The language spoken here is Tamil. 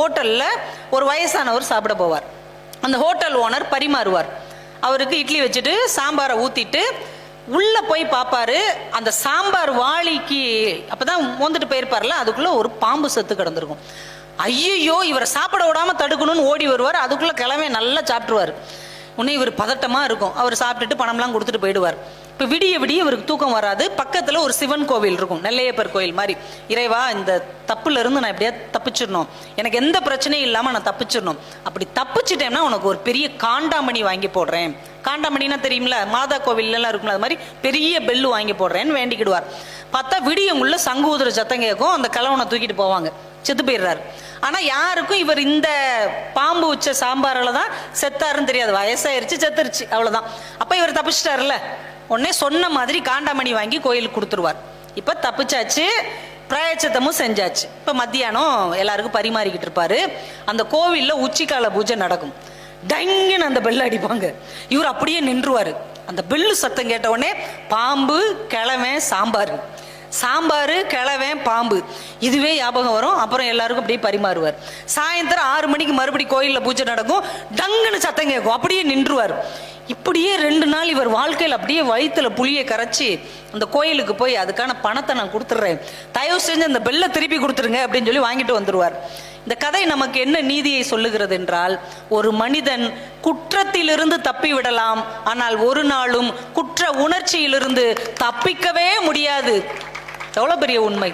ஹோட்டலில் ஒரு வயசானவர் சாப்பிட போவார். அந்த ஹோட்டல் ஓனர் பரிமாறுவார். அவருக்கு இட்லி வச்சுட்டு சாம்பாரை ஊற்றிட்டு உள்ளே போய் பார்ப்பாரு அந்த சாம்பார் வாளிக்கு அப்போ தான் மோந்துட்டு போயிருப்பார்ல அதுக்குள்ளே ஒரு பாம்பு செத்து கிடந்திருக்கும். ஐயையோ இவரை சாப்பிட விடாமல் தடுக்கணும்னு ஓடி வருவார். அதுக்குள்ளே கிழமை நல்லா சாப்பிட்ருவார் உடனே இவர் பதட்டமாக இருக்கும். அவர் சாப்பிட்டுட்டு பணம்லாம் கொடுத்துட்டு போயிடுவார். இப்போ விடிய விடிய இவருக்கு தூக்கம் வராது. பக்கத்தில் ஒரு சிவன் கோவில் இருக்கும். நெல்லையப்பர் கோயில் மாதிரி. இறைவா இந்த தப்புல இருந்து நான் எப்படியா தப்பிச்சிடணும். எனக்கு எந்த பிரச்சனையும் இல்லாமல் நான் தப்பிச்சிடணும். அப்படி தப்பிச்சிட்டேன்னா உனக்கு ஒரு பெரிய காண்டாமணி வாங்கி போடுறேன். காண்டாமணினா தெரியுமில மாதா கோவில்லாம் இருக்கும்ல அது மாதிரி பெரிய பெல்லு வாங்கி போடுறேன்னு வேண்டிக்கிடுவார். பார்த்தா விடியங்குள்ள சங்கு சத்தம் கேட்கும். அந்த கலவனை தூக்கிட்டு போவாங்க. செத்து போயிடுறாரு. ஆனால் யாருக்கும் இவர் இந்த பாம்பு உச்ச சாம்பாரில் தான் செத்தாருன்னு தெரியாது. வயசாயிருச்சு செத்துருச்சு. அவ்வளோதான் அப்போ இவர் தப்பிச்சிட்டாருல்ல. உடனே சொன்ன மாதிரி காண்டாமணி வாங்கி கோயிலுக்கு கொடுத்துருவார். இப்போ தப்பிச்சாச்சு பிராயச்சத்தமும் செஞ்சாச்சு. இப்போ மத்தியானம் எல்லாருக்கும் பரிமாறிக்கிட்டு இருப்பாரு. அந்த கோவில்ல உச்சிக்கால பூஜை நடக்கும். டங்குன்னு அந்த பெல் அடிப்பாங்க. இவர் அப்படியே நின்றுவார். அந்த பெல்லு சத்தம் கேட்ட உடனே பாம்பு கிழமை சாம்பார். சாம்பார் கிழவன் பாம்பு. இதுவே ஞாபகம் வரும். அப்புறம் எல்லாருக்கும் அப்படியே பரிமாறுவார். சாயந்தரம் ஆறு மணிக்கு மறுபடி கோயிலில் பூஜை நடக்கும். டங்குன்னு சத்தம் கேட்கும். அப்படியே நின்றுவார். இப்படியே ரெண்டு நாள் இவர் வாழ்க்கையில் அப்படியே வயிற்றுல புளியை கரைச்சி அந்த கோயிலுக்கு போய் அதுக்கான பணத்தை நான் கொடுத்துட்றேன் தயவு செஞ்சு அந்த பெல்லை திருப்பி கொடுத்துருங்க அப்படின்னு சொல்லி வாங்கிட்டு வந்துடுவார் இந்த கதை நமக்கு என்ன நீதியை சொல்லுகிறது என்றால் ஒரு மனிதன் குற்றத்திலிருந்து தப்பி விடலாம் ஆனால் ஒரு நாளும் குற்ற உணர்ச்சியிலிருந்து தப்பிக்கவே முடியாது. எவ்வளோ பெரிய உண்மை.